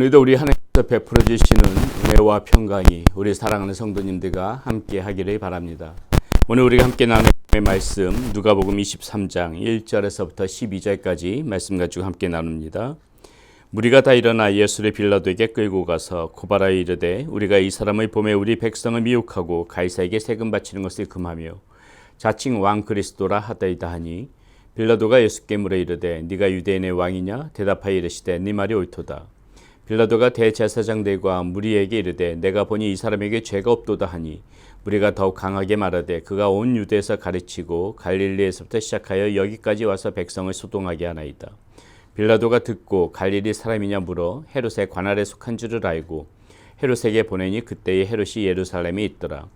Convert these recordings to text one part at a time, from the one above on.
오늘도 우리 하나님께서 베풀어 주시는 은혜와 평강이 우리 사랑하는 성도님들과 함께 하기를 바랍니다. 오늘 우리가 함께 나눌 말씀 누가복음 23장 1절에서부터 12절까지 말씀 가지고 함께 나눕니다. 무리가 다 일어나 예수를 빌라도에게 끌고 가서 고발하여 이르되 우리가 이 사람을 보매 우리 백성을 미혹하고 가이사에게 세금 바치는 것을 금하며 자칭 왕 그리스도라 하다이다 하니 빌라도가 예수께 물어 이르되 네가 유대인의 왕이냐 대답하여 이르시되 네 말이 옳도다 빌라도가 대제사장들과 무리에게 이르되 내가 보니 이 사람에게 죄가 없도다 하니 무리가 더욱 강하게 말하되 그가 온 유대에서 가르치고 갈릴리에서부터 시작하여 여기까지 와서 백성을 소동하게 하나이다. 빌라도가 듣고 갈릴리 사람이냐 물어 헤롯의 관할에 속한 줄을 알고 헤롯에게 보내니 그때의 헤롯이 예루살렘에 있더라.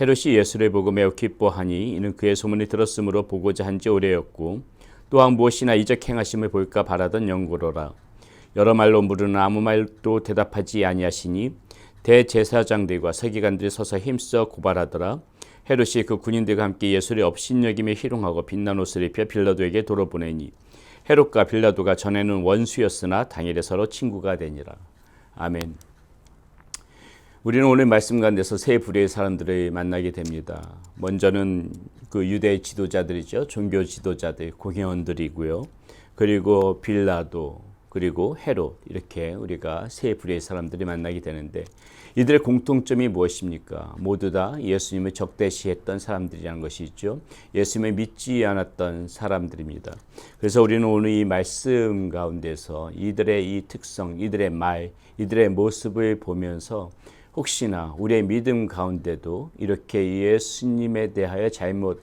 헤롯이 예수를 보고 매우 기뻐하니 이는 그의 소문이 들었으므로 보고자 한 지 오래였고 또한 무엇이나 이적 행하심을 볼까 바라던 영고로라 여러 말로 물으나 아무 말도 대답하지 아니하시니 대제사장들과 서기관들이 서서 힘써 고발하더라 헤롯이 그 군인들과 함께 예수를 업신여김에 희롱하고 빛난 옷을 입혀 빌라도에게 돌아보내니 헤롯과 빌라도가 전에는 원수였으나 당일에 서로 친구가 되니라 아멘. 우리는 오늘 말씀 가운데서 세 부류의 사람들을 만나게 됩니다. 먼저는 그 유대 지도자들이죠. 종교 지도자들, 공회원들이고요. 그리고 빌라도, 그리고 헤롯 이렇게 우리가 세 부류의 사람들이 만나게 되는데 이들의 공통점이 무엇입니까? 모두 다 예수님을 적대시했던 사람들이라는 것이 있죠. 예수님을 믿지 않았던 사람들입니다. 그래서 우리는 오늘 이 말씀 가운데서 이들의 이 특성, 이들의 말, 이들의 모습을 보면서 혹시나 우리의 믿음 가운데도 이렇게 예수님에 대하여 잘못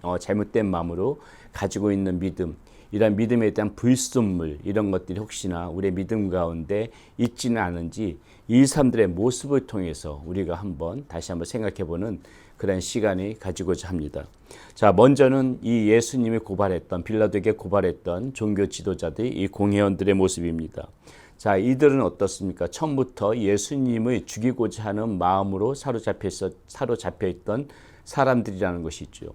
어, 잘못된 마음으로 가지고 있는 믿음, 이런 믿음에 대한 불순물 이런 것들이 혹시나 우리의 믿음 가운데 있지는 않은지 이 사람들의 모습을 통해서 우리가 한번 다시 한번 생각해 보는 그런 시간이 가지고자 합니다. 자, 먼저는 이 예수님이 고발했던 빌라도에게 고발했던 종교 지도자들이 이 공회원들의 모습입니다. 자, 이들은 어떻습니까? 처음부터 예수님을 죽이고자 하는 마음으로 사로잡혀 있던 사람들이라는 것이죠.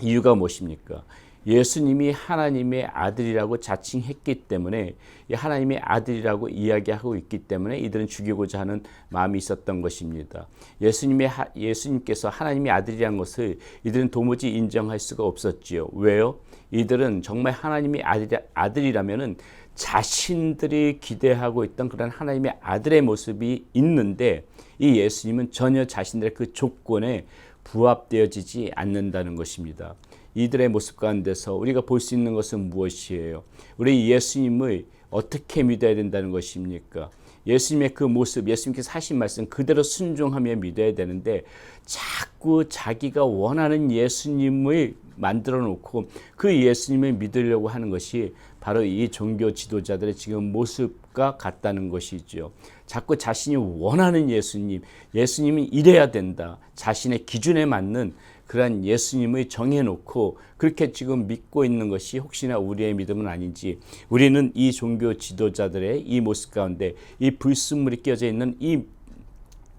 이유가 무엇입니까? 예수님이 하나님의 아들이라고 자칭했기 때문에 하나님의 아들이라고 이야기하고 있기 때문에 이들은 죽이고자 하는 마음이 있었던 것입니다. 예수님의 예수님께서 하나님의 아들이라는 것을 이들은 도무지 인정할 수가 없었지요. 왜요? 이들은 정말 하나님의 아들, 아들이라 면은 자신들이 기대하고 있던 그런 하나님의 아들의 모습이 있는데 이 예수님은 전혀 자신들의 그 조건에 부합되어지지 않는다는 것입니다. 이들의 모습 가운데서 우리가 볼 수 있는 것은 무엇이에요? 우리 예수님을 어떻게 믿어야 된다는 것입니까? 예수님의 그 모습, 예수님께서 하신 말씀 그대로 순종하며 믿어야 되는데 자꾸 자기가 원하는 예수님을 만들어 놓고 그 예수님을 믿으려고 하는 것이 바로 이 종교 지도자들의 지금 모습과 같다는 것이죠. 자꾸 자신이 원하는 예수님, 예수님이 이래야 된다. 자신의 기준에 맞는 그러한 예수님을 정해놓고 그렇게 지금 믿고 있는 것이 혹시나 우리의 믿음은 아닌지 우리는 이 종교 지도자들의 이 모습 가운데 이 불순물이 껴져 있는 이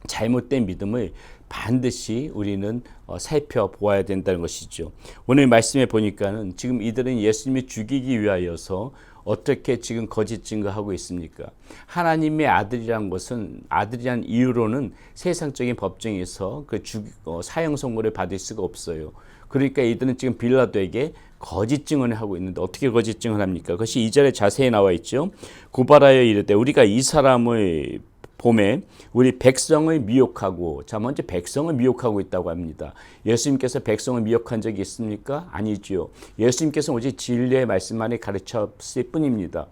잘못된 믿음을 반드시 우리는 어, 살펴보아야 된다는 것이죠. 오늘 말씀에 보니까는 지금 이들은 예수님을 죽이기 위하여서 어떻게 지금 거짓 증거하고 있습니까? 하나님의 아들이란 것은 아들이란 이유로는 세상적인 법정에서 그 주, 어, 사형 선고를 받을 수가 없어요. 그러니까 이들은 지금 빌라도에게 거짓 증언을 하고 있는데 어떻게 거짓 증언합니까? 그것이 이절에 자세히 나와 있죠. 고발하여 이르되 우리가 이 사람을 봄에 우리 백성을 미혹하고 자 먼저 백성을 미혹하고 있다고 합니다. 예수님께서 백성을 미혹한 적이 있습니까? 아니지요. 예수님께서 오직 진리의 말씀만을 가르쳤을 뿐입니다.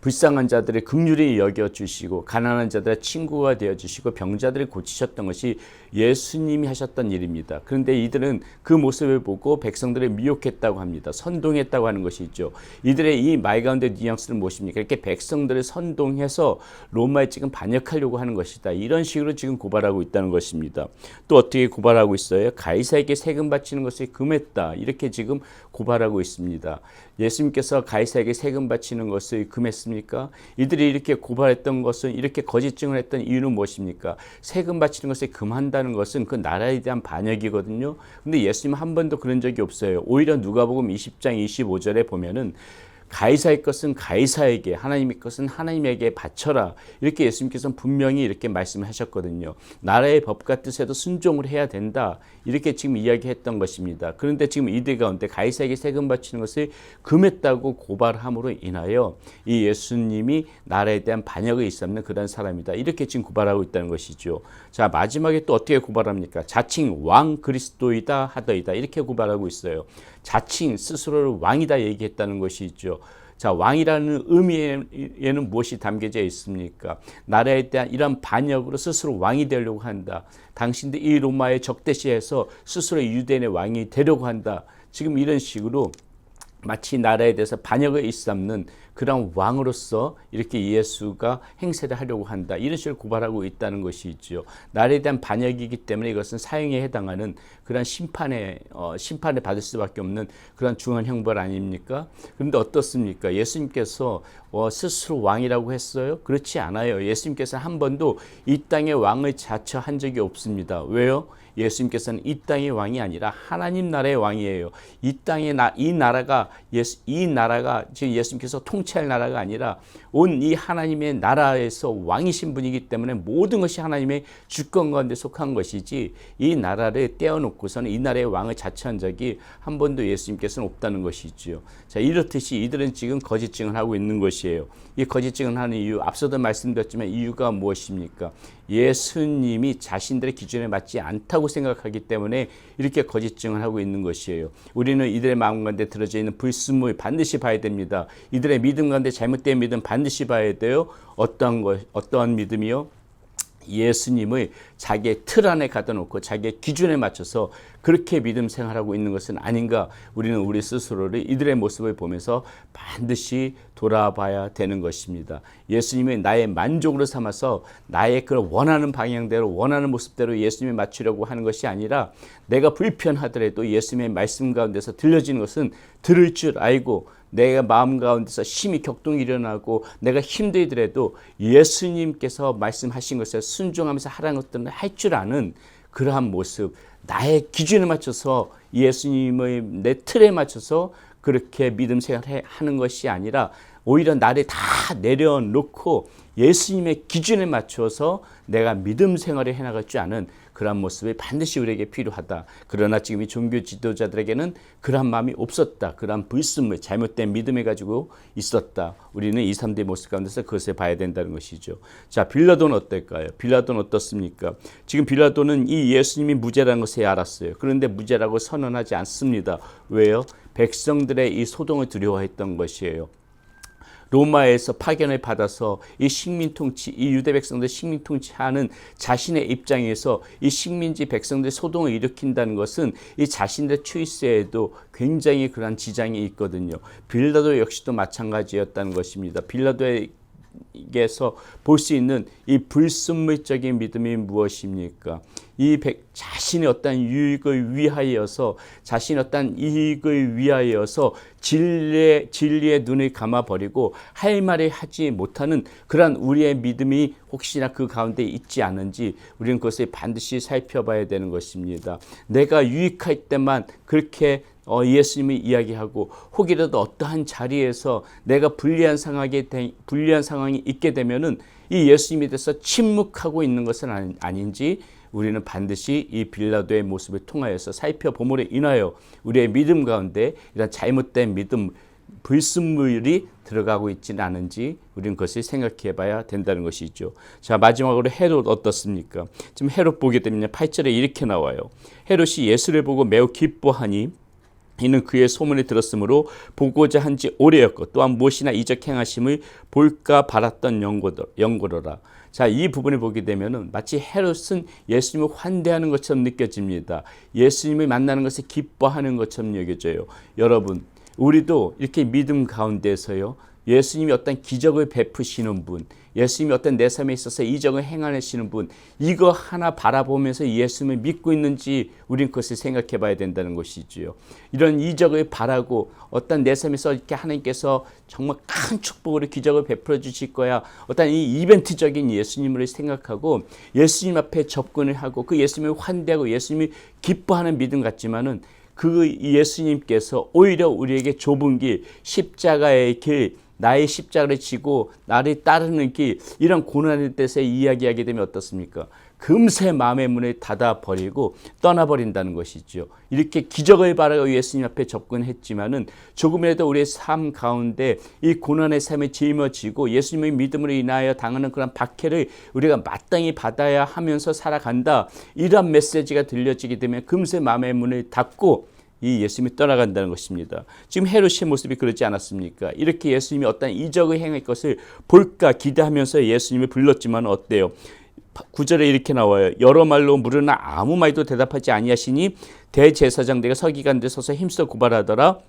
불쌍한 자들의 긍휼히 여겨 주시고 가난한 자들의 친구가 되어 주시고 병자들을 고치셨던 것이 예수님이 하셨던 일입니다. 그런데 이들은 그 모습을 보고 백성들을 미혹했다고 합니다. 선동했다고 하는 것이 있죠. 이들의 이 말 가운데 뉘앙스는 무엇입니까? 이렇게 백성들을 선동해서 로마에 지금 반역하려고 하는 것이다. 이런 식으로 지금 고발하고 있다는 것입니다. 또 어떻게 고발하고 있어요? 가이사에게 세금 바치는 것을 금했다. 이렇게 지금 고발하고 있습니다. 예수님께서 가이사에게 세금 바치는 것을 금했습니까? 이들이 이렇게 고발했던 것은 이렇게 거짓 증언했던 이유는 무엇입니까? 세금 바치는 것을 금한다 는 것은 그 나라에 대한 반역이거든요. 근데 예수님 한 번도 그런 적이 없어요. 오히려 누가복음 20장 25절에 보면은 가이사의 것은 가이사에게 하나님의 것은 하나님에게 바쳐라 이렇게 예수님께서는 분명히 이렇게 말씀을 하셨거든요. 나라의 법과 뜻에도 순종을 해야 된다 이렇게 지금 이야기했던 것입니다. 그런데 지금 이들 가운데 가이사에게 세금 바치는 것을 금했다고 고발함으로 인하여 이 예수님이 나라에 대한 반역을 일삼는 그런 사람이다 이렇게 지금 고발하고 있다는 것이죠. 자 마지막에 또 어떻게 고발합니까? 자칭 왕 그리스도이다 하더이다 이렇게 고발하고 있어요. 자칭 스스로를 왕이다 얘기했다는 것이죠. 자, 왕이라는 의미에는 무엇이 담겨져 있습니까? 나라에 대한 이런 반역으로 스스로 왕이 되려고 한다. 당신들 이 로마의 적대시에서 스스로 유대인의 왕이 되려고 한다. 지금 이런 식으로 마치 나라에 대해서 반역을 일삼는 그런 왕으로서 이렇게 예수가 행세를 하려고 한다. 이런 식으로 고발하고 있다는 것이죠. 나라에 대한 반역이기 때문에 이것은 사형에 해당하는 그런 심판에 어, 심판을 받을 수밖에 없는 그런 중한 형벌 아닙니까? 그런데 어떻습니까? 예수님께서 어, 스스로 왕이라고 했어요? 그렇지 않아요. 예수님께서 한 번도 이 땅의 왕을 자처한 적이 없습니다. 왜요? 예수님께서는 이 땅의 왕이 아니라 하나님 나라의 왕이에요. 이 땅의 나, 이 나라가 예수, 이 나라가 지금 예수님께서 통치할 나라가 아니라 온 이 하나님의 나라에서 왕이신 분이기 때문에 모든 것이 하나님의 주권 가운데 속한 것이지 이 나라를 떼어놓고서는 이 나라의 왕을 자처한 적이 한 번도 예수님께서는 없다는 것이지요. 자 이렇듯이 이들은 지금 거짓 증언 하고 있는 것이에요. 이 거짓 증언하는 이유 앞서도 말씀드렸지만 이유가 무엇입니까? 예수님이 자신들의 기준에 맞지 않다고 생각하기 때문에 이렇게 거짓 증언 하고 있는 것이에요. 우리는 이들의 마음 가운데 들어져 있는 불순물 반드시 봐야 됩니다. 이들의 믿음 가운데 잘못된 믿음 반드시 봐야 돼요. 어떠한 것, 어떠한 믿음이요? 예수님을 자기의 틀 안에 가둬 놓고 자기의 기준에 맞춰서 그렇게 믿음 생활하고 있는 것은 아닌가 우리는 우리 스스로를 이들의 모습을 보면서 반드시 돌아봐야 되는 것입니다. 예수님이 나의 만족으로 삼아서 나의 그 원하는 방향대로 원하는 모습대로 예수님을 맞추려고 하는 것이 아니라 내가 불편하더라도 예수님의 말씀 가운데서 들려지는 것은 들을 줄 알고 내가 마음 가운데서 심히 격동이 일어나고 내가 힘들더라도 예수님께서 말씀하신 것에 순종하면서 하라는 것들은 할줄 아는 그러한 모습, 나의 기준에 맞춰서 예수님의 내 틀에 맞춰서 그렇게 믿음 생활하는 것이 아니라 오히려 나를 다 내려놓고 예수님의 기준에 맞춰서 내가 믿음 생활을 해나갈 줄 아는 그러한 모습이 반드시 우리에게 필요하다. 그러나 지금 이 종교 지도자들에게는 그러한 마음이 없었다. 그러한 불순물, 잘못된 믿음을 가지고 있었다. 우리는 이 3대 모습 가운데서 그것을 봐야 된다는 것이죠. 자, 빌라도는 어떨까요? 빌라도는 어떻습니까? 지금 빌라도는 이 예수님이 무죄라는 것을 알았어요. 그런데 무죄라고 선언하지 않습니다. 왜요? 백성들의 이 소동을 두려워했던 것이에요. 로마에서 파견을 받아서 이 식민 통치, 이 유대 백성들 식민 통치하는 자신의 입장에서 이 식민지 백성들 소동을 일으킨다는 것은 이 자신의 추이스에도 굉장히 그러한 지장이 있거든요. 빌라도 역시도 마찬가지였다는 것입니다. 빌라도의 에게서 볼 수 있는 이 불순물적인 믿음이 무엇입니까? 이 백, 자신의 어떤 유익을 위하여서 자신의 어떤 이익을 위하여서 진리의 진리의 눈을 감아 버리고 할 말을 하지 못하는 그러한 우리의 믿음이 혹시나 그 가운데 있지 않은지 우리는 그것을 반드시 살펴봐야 되는 것입니다. 내가 유익할 때만 그렇게 어, 예수님이 이야기하고 혹이라도 어떠한 자리에서 내가 불리한 상황에 불리한 상황이 있게 되면은 이 예수님에 대해서 침묵하고 있는 것은 아닌지 우리는 반드시 이 빌라도의 모습을 통하여서 살펴봄으로 인하여 우리의 믿음 가운데 이런 잘못된 믿음 불순물이 들어가고 있지는 않은지 우리는 그것을 생각해 봐야 된다는 것이죠. 자, 마지막으로 헤롯 어떻습니까? 지금 헤롯 보게 되면 8절에 이렇게 나와요. 헤롯이 예수를 보고 매우 기뻐하니 이는 그의 소문을 들었으므로 보고자 한 지 오래였고 또한 무엇이나 이적 행하심을 볼까 바랐던 영고로라. 자, 이 부분을 보게 되면은 마치 헤롯은 예수님을 환대하는 것처럼 느껴집니다. 예수님을 만나는 것을 기뻐하는 것처럼 여겨져요. 여러분, 우리도 이렇게 믿음 가운데서요. 예수님이 어떤 기적을 베푸시는 분, 예수님이 어떤 내 삶에 있어서 이적을 행하시는 분, 이거 하나 바라보면서 예수님을 믿고 있는지 우린 그것을 생각해 봐야 된다는 것이지요. 이런 이적을 바라고 어떤 내 삶에서 이렇게 하나님께서 정말 큰 축복으로 기적을 베풀어 주실 거야. 어떤 이 이벤트적인 예수님을 생각하고 예수님 앞에 접근을 하고 그 예수님을 환대하고 예수님이 기뻐하는 믿음 같지만은 그 예수님께서 오히려 우리에게 좁은 길, 십자가의 길, 나의 십자가를 지고 나를 따르는 길 이런 고난의 때서 이야기하게 되면 어떻습니까? 금세 마음의 문을 닫아 버리고 떠나 버린다는 것이죠. 이렇게 기적을 바라고 예수님 앞에 접근했지만은 조금이라도 우리의 삶 가운데 이 고난의 삶에 짊어지고 예수님의 믿음으로 인하여 당하는 그런 박해를 우리가 마땅히 받아야 하면서 살아간다. 이런 메시지가 들려지게 되면 금세 마음의 문을 닫고 이 예수님이 떠나간다는 것입니다. 지금 헤롯의 모습이 그렇지 않았습니까? 이렇게 예수님이 어떤 이적을 행할 것을 볼까 기대하면서 예수님을 불렀지만 어때요? 구절에 이렇게 나와요. 여러 말로 물으나 아무 말도 대답하지 아니하시니 대제사장들과 서기관들 서서 힘써 고발하더라.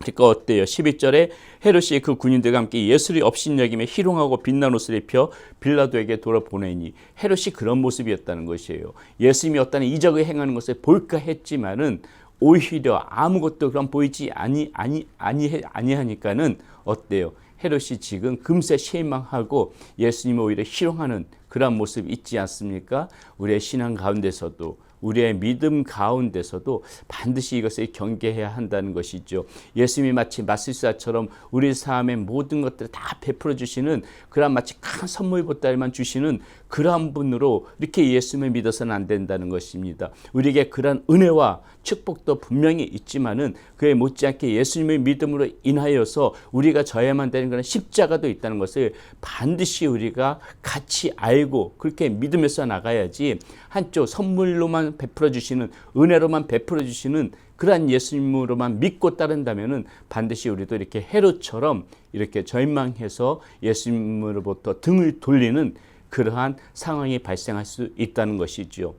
그러니까 어때요? 11절에 헤롯이 그 군인들과 함께 예수를 업신여김에 희롱하고 빛난 옷을 입혀 빌라도에게 돌아보내니 헤롯이 그런 모습이었다는 것이에요. 예수님이 어떤 이적을 행하는 것을 볼까 했지만은 오히려 아무것도 그럼 보이지 아니 아니 아니 아니하니까는 어때요? 헤롯이 지금 금세 실망하고 예수님을 오히려 희롱하는 그런 모습 있지 않습니까? 우리의 신앙 가운데서도 우리의 믿음 가운데서도 반드시 이것을 경계해야 한다는 것이죠. 예수님이 마치 마술사처럼 우리 삶의 모든 것들을 다 베풀어 주시는 그런 마치 큰 선물 보따리만 주시는 그러한 분으로 이렇게 예수님을 믿어서는 안 된다는 것입니다. 우리에게 그런 은혜와 축복도 분명히 있지만은 그에 못지않게 예수님의 믿음으로 인하여서 우리가 져야만 되는 그런 십자가도 있다는 것을 반드시 우리가 같이 알고 그렇게 믿으면서 나가야지 한쪽 선물로만 베풀어 주시는 은혜로만 베풀어 주시는 그러한 예수님으로만 믿고 따른다면은 반드시 우리도 이렇게 헤롯처럼 이렇게 절망해서 예수님으로부터 등을 돌리는 그러한 상황이 발생할 수 있다는 것이지요.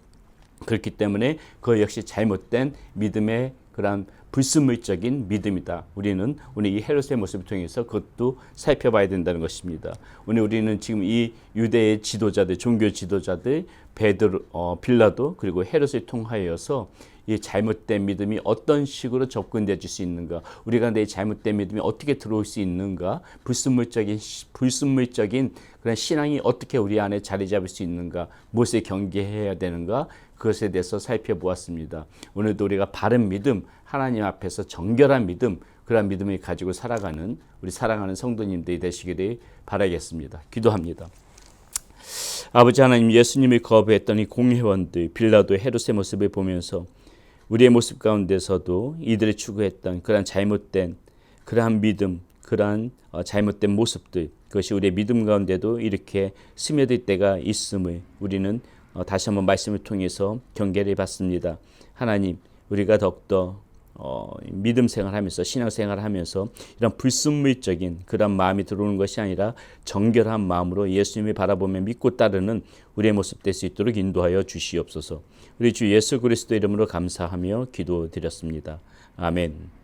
그렇기 때문에 그 역시 잘못된 믿음의 그러한 불순물적인 믿음이다. 우리는 오늘 이 헤롯의 모습을 통해서 그것도 살펴봐야 된다는 것입니다. 오늘 우리는 지금 이 유대의 지도자들, 종교 지도자들, 베드로, 어, 빌라도 그리고 헤롯을 통하여서 이 잘못된 믿음이 어떤 식으로 접근될 수 있는가, 우리가 내 잘못된 믿음이 어떻게 들어올 수 있는가, 불순물적인 불순물적인 그런 신앙이 어떻게 우리 안에 자리 잡을 수 있는가, 무엇에 경계해야 되는가, 그것에 대해서 살펴보았습니다. 오늘도 우리가 바른 믿음, 하나님 앞에서 정결한 믿음, 그런 믿음을 가지고 살아가는 우리 사랑하는 성도님들이 되시기를 바라겠습니다. 기도합니다. 아버지 하나님 예수님을 거부했던 이 공회원들 빌라도 헤롯의 모습을 보면서 우리의 모습 가운데서도 이들이 추구했던 그러한 잘못된 그러한 믿음, 그러한 어, 잘못된 모습들 그것이 우리의 믿음 가운데도 이렇게 스며들 때가 있음을 우리는 어, 다시 한번 말씀을 통해서 경계를 받습니다. 하나님, 우리가 더욱더 어, 믿음 생활하면서 신앙 생활하면서 이런 불순물적인 그런 마음이 들어오는 것이 아니라 정결한 마음으로 예수님을 바라보며 믿고 따르는 우리의 모습 될 수 있도록 인도하여 주시옵소서. 우리 주 예수 그리스도 이름으로 감사하며 기도드렸습니다. 아멘.